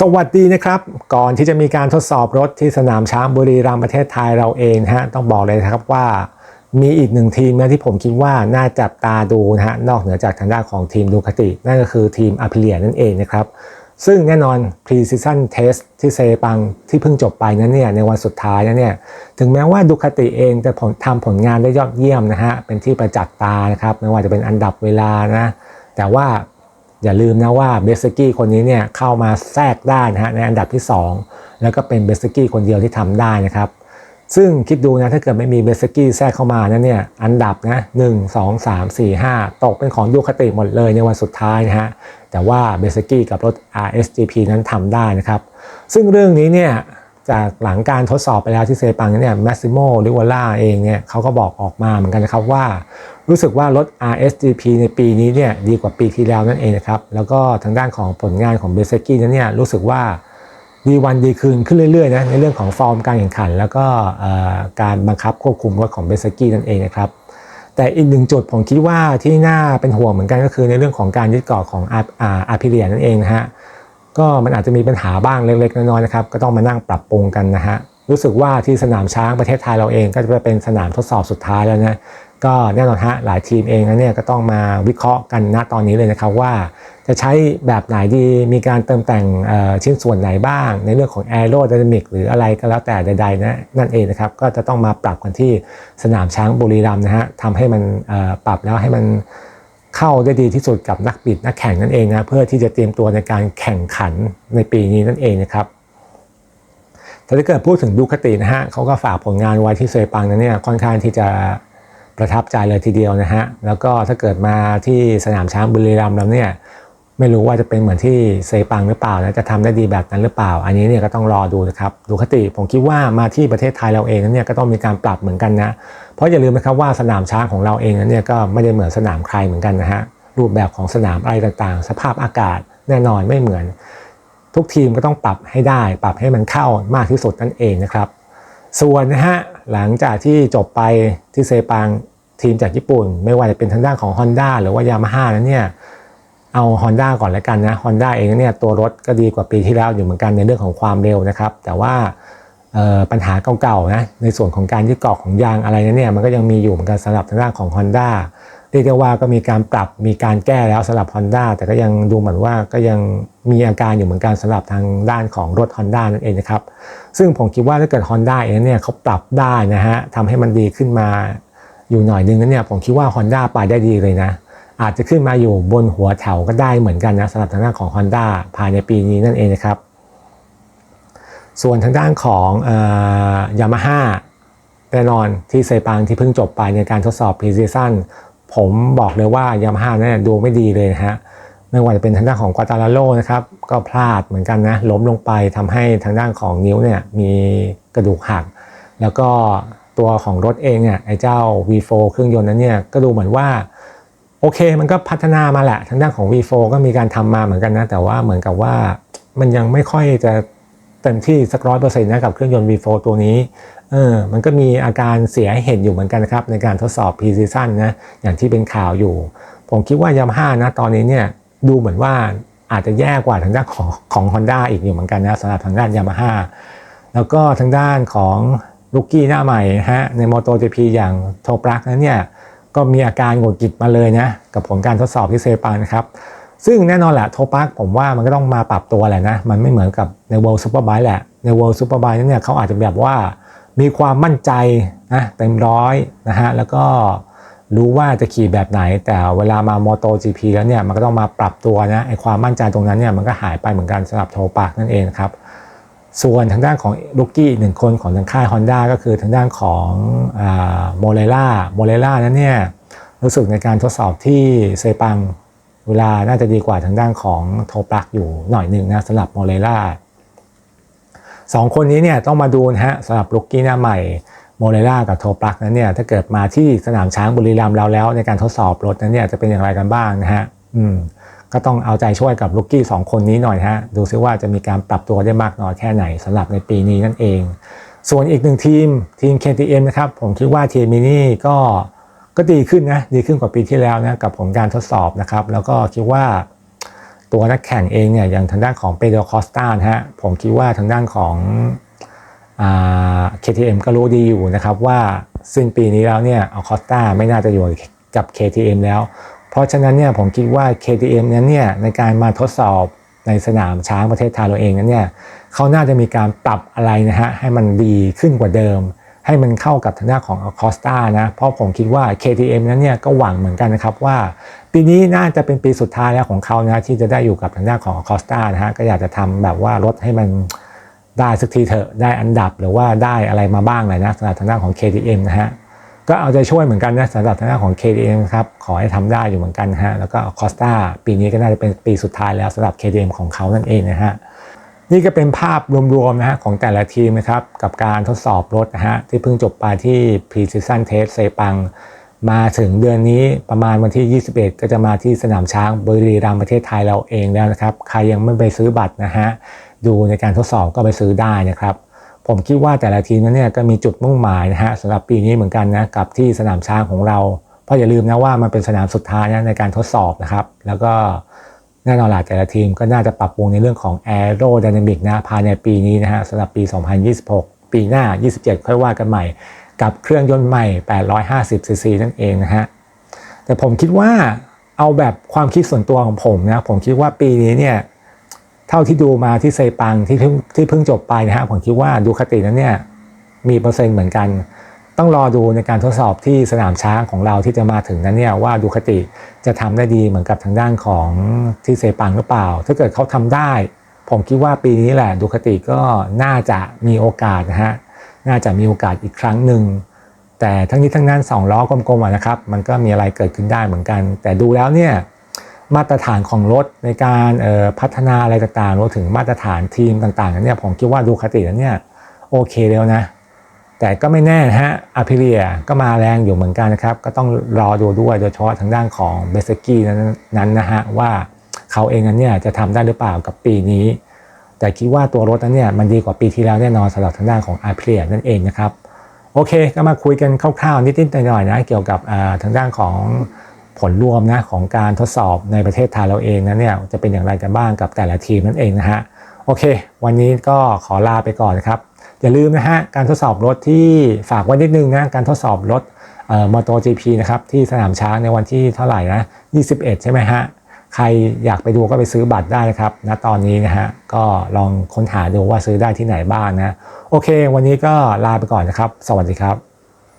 สวัสดีนะครับ ก่อนที่จะมีการทดสอบรถที่สนามช้างบุรีรัมย์ประเทศไทยเราเองฮะต้องบอกเลยนะครับว่า มีอีกหนึ่งทีมนะที่ผมคิดว่าน่าจับตาดูนะฮะนอกเหนือจากทางด้านของทีมดูคติ นั่นก็คือทีมอ p ิเลียนั่นเองนะครับ ซึ่งแน่นอน Pre-Season Test ที่เซปังที่เพิ่งจบไปนั้นเนี่ยในวันสุดท้ายนั้นเนี่ยถึงแม้ว่าดูคติเองจะผลทำผลงานได้ยอดเยี่ยมนะฮะเป็นที่ประจักษ์ตานะครับไม่ว่าจะเป็นอันดับเวลานะแต่ว่า อย่าลืมนะว่าเบสกี้คนนี้เนี่ยเข้ามาแทรกได้นะฮะในอันดับที่ 2 แล้วก็เป็นเบสกี้คนเดียวที่ทำได้นะครับ ซึ่งคิดดูนะถ้าเกิดไม่มีเบสกี้แทรกเข้ามานั้นเนี่ยอันดับนะหนึ่งสองสามสี่ห้าตกเป็นของยูคติหมดเลยในวันสุดท้ายนะฮะแต่ว่าเบสกี้กับรถ RSGP นั้นทำได้นะครับ ซึ่งเรื่องนี้เนี่ย จากหลังการทดสอบไปแล้วที่เซปังเนี่ยแมสซิโมลิวอล่าเองเนี่ยเขาก็บอกออกมาเหมือนกันนะครับว่า รู้สึกว่ารถ RSGP ในปีนี้เนี่ยดีกว่าปีที่แล้วนั่นเองนะครับ แล้วก็ทางด้านของผลงานของเบสกี้นั้นเนี่ยรู้สึกว่าดีวันดีคืนขึ้นเรื่อยๆนะในเรื่องของฟอร์มการแข่งขัน แล้วก็การบังคับควบคุมรถของเบสกี้นั่นเองนะครับแต่อีกหนึ่งจุดผมคิดว่าที่น่าเป็นห่วงเหมือนกันก็คือในเรื่องของการยึดเกาะของอาร์พิเลียนั่นเองนะฮะ ก็มันอาจจะมีปัญหาบ้างเล็กๆน้อยๆนะครับก็ต้องมานั่งปรับปรุงกันนะฮะรู้สึกว่าที่สนามช้างประเทศไทยเราเองก็จะเป็นสนามทดสอบสุดท้ายแล้วนะก็แน่นอนฮะหลายทีมเองนะเนี่ยก็ต้องมาวิเคราะห์กันณตอนนี้เลยนะครับว่า จะใช้แบบไหนดีมีการเติมแต่งชิ้นส่วนไหนบ้าง ในเรื่องของแอโร d y นามิกหรืออะไรก็แล้วแต่ใดๆนะนั่นเองนะครับก็จะต้องมาปรับกันที่สนามช้างบุรีรัมย์นะฮะทำให้มันปรับแล้วให้มัน เข้าได้ดีที่สุดกับนักบิดนักแข่งนั่นเองนะเพื่อที่จะเตรียมตัวในการแข่งขันในปีนี้นั่นเองนะครับแต่ถ้าเกิดพูดถึงดูคตินะฮะเขาก็ฝากผลงานไว้ที่เซปังนั้นเนี่ยค่อนข้างที่จะประทับใจเลยทีเดียวนะฮะแล้วก็ถ้าเกิดมาที่สนามช้างบุรีรัมย์แล้วเนี่ย ไม่รู้ว่าจะเป็นเหมือนที่เซปังหรือเปล่านะจะทำได้ดีแบบนั้นหรือเปล่า อันนี้เนี่ยก็ต้องรอดูนะครับดูคติผมคิดว่ามาที่ประเทศไทยเราเองนั้นเนี่ยก็ต้องมีการปรับเหมือนกันนะ เพราะอย่าลืมนะครับว่าสนามช้างของเราเองนั้นเนี่ยก็ไม่ได้เหมือนสนามใครเหมือนกันนะฮะรูปแบบของสนามอะไรต่างๆ สภาพอากาศแน่นอนไม่เหมือน ทุกทีมก็ต้องปรับให้ได้ ปรับให้มันเข้ามากที่สุดนั่นเองนะครับ ส่วนนะฮะหลังจากที่จบไปที่เซปังทีมจากญี่ปุ่น ไม่ว่าจะเป็นทางด้านของ Honda หรือว่ายามาฮ่านั้นเนี่ย เอา Honda ก่อนแล้วกันนะ Honda เองเนี่ยตัวรถก็ดีกว่าปีที่แล้วอยู่เหมือนกันในเรื่องของความเร็วนะครับ แต่ว่าปัญหาเก่าๆนะในส่วนของการยึดเกาะของยางอะไรนั้นเนี่ยมันก็ยังมีอยู่เหมือนกันสำหรับทางด้านของ Honda เรียกได้ว่าก็มีการปรับมีการแก้แล้วสำหรับ Honda แต่ก็ยังดูเหมือนว่าก็ยังมีอาการอยู่เหมือนกันสำหรับทางด้านของรถ Honda นั่นเองนะครับ ซึ่งผมคิดว่าถ้าเกิด Honda เองเนี่ยเขาปรับได้นะฮะทำให้มันดีขึ้นมาอยู่หน่อยนึงนั้นเนี่ยผมคิดว่า Honda ไปได้ดีเลยนะ อาจจะขึ้นมาอยู่บนหัวแถวก็ได้เหมือนกันนะสำหรับทางด้านของ Honda ภายในปีนี้นั่นเองนะครับ ส่วนทางด้านของยามาฮ่าแน่นอนที่เซปังที่เพิ่งจบไปในการทดสอบ pre season ผมบอกเลยว่ายามาฮ่าเนี่ยดูไม่ดีเลยนะฮะไม่ว่าจะเป็นทางด้านของกวาตาลาโลนะครับ ก็พลาดเหมือนกันนะ ล้มลงไปทำให้ทางด้านของนิ้วเนี่ยมีกระดูกหัก แล้วก็ตัวของรถเองเนี่ยไอ้เจ้า V4 เครื่องยนต์นั้นเนี่ยก็ดูเหมือนว่า โอเคมันก็พัฒนามาแหละทางด้านของ V4 ก็มีการทำมาเหมือนกันนะ แต่ว่าเหมือนกับว่ามันยังไม่ค่อยจะเต็มที่สักร้อยเปอร์เซ็นต์นะกับเครื่องยนต์ V4 ตัวนี้เออมันก็มีอาการเสียหเห็นอยู่เหมือนกันนะครับ ในการทดสอบ Pre-Season นะอย่างที่เป็นข่าวอยู่ ผมคิดว่ายามาฮ่านะตอนนี้เนี่ยดูเหมือนว่าอาจจะแย่กว่าทางด้านของของ Honda อีกอยู่เหมือนกันนะสำหรับทางด้านยามาฮ่าแล้วก็ทางด้านของลูกกี้หน้าใหม่ฮะใน MotoGP อย่างโทปรักนั้นเนี่ย ก็มีอาการหงุดหงิดมาเลยนะกับผลการทดสอบที่เซปังนะครับซึ่งแน่นอนแหละโทปักผมว่ามันก็ต้องมาปรับตัวแหละนะมันไม่เหมือนกับใน World Superbike แหละใน World Superbike นั้นเนี่ยเขาอาจจะแบบว่ามีความมั่นใจนะเต็มร้อยนะฮะแล้วก็รู้ว่าจะขี่แบบไหน แต่เวลามา MotoGP แล้วเนี่ยมันก็ต้องมาปรับตัวนะไอความมั่นใจตรงนั้นเนี่ยมันก็หายไปเหมือนกันสำหรับโทปักนั่นเองครับ ส่วนทางด้านของลูกกี้หนึ่งคนของทางค่าย Honda ก็คือทางด้านของโมเลล่าโมเลล่านั้นเนี่ยรู้สึกในการทดสอบที่เซปังเวลาน่าจะดีกว่าทางด้านของโทปลักอยู่หน่อยหนึ่งนะสำหรับโมเลล่าสองคนนี้เนี่ยต้องมาดูนะฮะสำหรับลูกกี้หน้าใหม่โมเลล่ากับโทปลักนั้นเนี่ยถ้าเกิดมาที่สนามช้างบุรีรัมย์เราแล้ว ในการทดสอบรถนั้นเนี่ยจะเป็นอย่างไรกันบ้างนะฮะอืม ก็ต้องเอาใจช่วยกับลูกกี้สองคนนี้หน่อยฮะ ดูซิว่าจะมีการปรับตัวได้มากน้อยแค่ไหนสำหรับในปีนี้นั่นเอง ส่วนอีกหนึ่งทีมทีม KTM นะครับ ผมคิดว่าทีมมินี่ก็ก็ดีขึ้นนะ ดีขึ้นกว่าปีที่แล้วนะ กับผลการทดสอบนะครับ แล้วก็คิดว่าตัวนักแข่งเองเนี่ยอย่างทางด้านของเปโดคอสตานฮะผมคิดว่าทางด้านของอ่า KTM ก็รู้ดีอยู่นะครับว่าสิ้นปีนี้แล้วเนี่ยเอาคอสตาไม่น่าจะอยู่กับ KTM แล้ว ราะฉะนั้นเนี่ยผมคิดว่า KTM นั้นเนี่ยในการมาทดสอบในสนามช้างประเทศไทยเราเองนั้นเนี่ยเขาน่าจะมีการปรับอะไรนะฮะให้มันดีขึ้นกว่าเดิม ให้มันเข้ากับทางด้านของคอสตานะเพราะผมคิดว่า KTM นั้นเนี่ยก็หวังเหมือนกันนะครับว่า ปีนี้น่าจะเป็นปีสุดท้ายแล้วของเขานะที่จะได้อยู่กับทางด้านของคอสตานะฮะก็อยากจะทำแบบว่ารถให้มันได้สักทีเถอะได้อันดับหรือว่าได้อะไรมาบ้างเลยนะสำหรับทางด้านของ KTM นะฮะ ก็เอาใจช่วยเหมือนกันนะสำหรับทางด้านของ KTM ครับขอให้ทำได้อยู่เหมือนกันฮะแล้วก็คอสตาปีนี้ก็น่าจะเป็นปีสุดท้ายแล้วสำหรับ KTM ของเขานั่นเองนะฮะนี่ก็เป็นภาพรวมๆนะฮะของแต่ละทีมนะครับกับการทดสอบรถนะฮะที่เพิ่งจบไปที่ Pre-Season Test เซปัง มาถึงเดือนนี้ประมาณวันที่ 21 ก็จะมาที่สนามช้างบุรีรัมประเทศไทยเราเองแล้วนะครับ ใครยังไม่ไปซื้อบัตรนะฮะดูในการทดสอบก็ไปซื้อได้นะครับ ผมคิดว่าแต่ละทีมนั้นเนี่ยก็มีจุดมุ่งหมายนะฮะสำหรับปีนี้เหมือนกันนะกับที่สนามช้างของเรา เพราะอย่าลืมนะว่ามันเป็นสนามสุดท้ายนะในการทดสอบนะครับ แล้วก็แน่นอนละแต่ละทีมก็น่าจะปรับปรุงในเรื่องของ Aero Dynamic นะภายในปีนี้นะฮะสำหรับปี 2026 ปีหน้า 27 ค่อยว่ากันใหม่ กับเครื่องยนต์ใหม่ 850 cc นั่นเองนะฮะแต่ผมคิดว่าเอาแบบความคิดส่วนตัวของผมนะผมคิดว่าปีนี้เนี่ย เท่าที่ดูมาที่เซปังที่เพิ่งที่เพิ่งจบไปนะฮะผมคิดว่าดูคตินั้นเนี่ยมีเปอร์เซ็นต์เหมือนกัน ต้องรอดูในการทดสอบที่สนามช้างของเราที่จะมาถึงนั้นเนี่ยว่าดูคติจะทำได้ดีเหมือนกับทางด้านของที่เซปังหรือเปล่า ถ้าเกิดเขาทำได้ ผมคิดว่าปีนี้แหละดูคติก็น่าจะมีโอกาสนะฮะน่าจะมีโอกาสอีกครั้งหนึ่งแต่ทั้งนี้ทั้งนั้นสองล้อกลมๆนะครับมันก็มีอะไรเกิดขึ้นได้เหมือนกัน แต่ดูแล้วเนี่ย มาตรฐานของรถในการพัฒนาอะไรต่างๆรวมถึงมาตรฐานทีมต่างๆเนี่ยผมคิดว่าดูคติแล้วเนี่ยโอเคแล้วนะ แต่ก็ไม่แน่นะฮะอาพิเลียก็มาแรงอยู่เหมือนกันนะครับ ก็ต้องรอดูด้วยโดยเฉพาะทางด้านของเบสกี้นั้นนะฮะว่าเขาเองนั้นเนี่ยจะทำได้หรือเปล่ากับปีนี้ แต่คิดว่าตัวรถนั้นเนี่ยมันดีกว่าปีที่แล้วแน่นอนสำหรับทางด้านของอาพิเลียนั่นเองนะครับโอเค ก็มาคุยกันคร่าวๆนิดๆหน่อยๆนะเกี่ยวกับทางด้านของ ผลรวมนะของการทดสอบในประเทศไทยเราเองนะเนี่ยจะเป็นอย่างไรกันบ้างกับแต่ละทีมนั่นเองนะฮะโอเค วันนี้ก็ขอลาไปก่อนนะครับ อย่าลืมนะฮะการทดสอบรถที่ฝากไว้นิดนึงนะการทดสอบรถมอเตอร์จีพีนะครับที่สนามช้างในวันที่เท่าไหร่นะ21 ใช่ไหมฮะใครอยากไปดูก็ไปซื้อบัตรได้นะครับณตอนนี้นะฮะก็ลองค้นหาดูว่าซื้อได้ที่ไหนบ้างนะโอเค วันนี้ก็ลาไปก่อนนะครับ สวัสดีครับ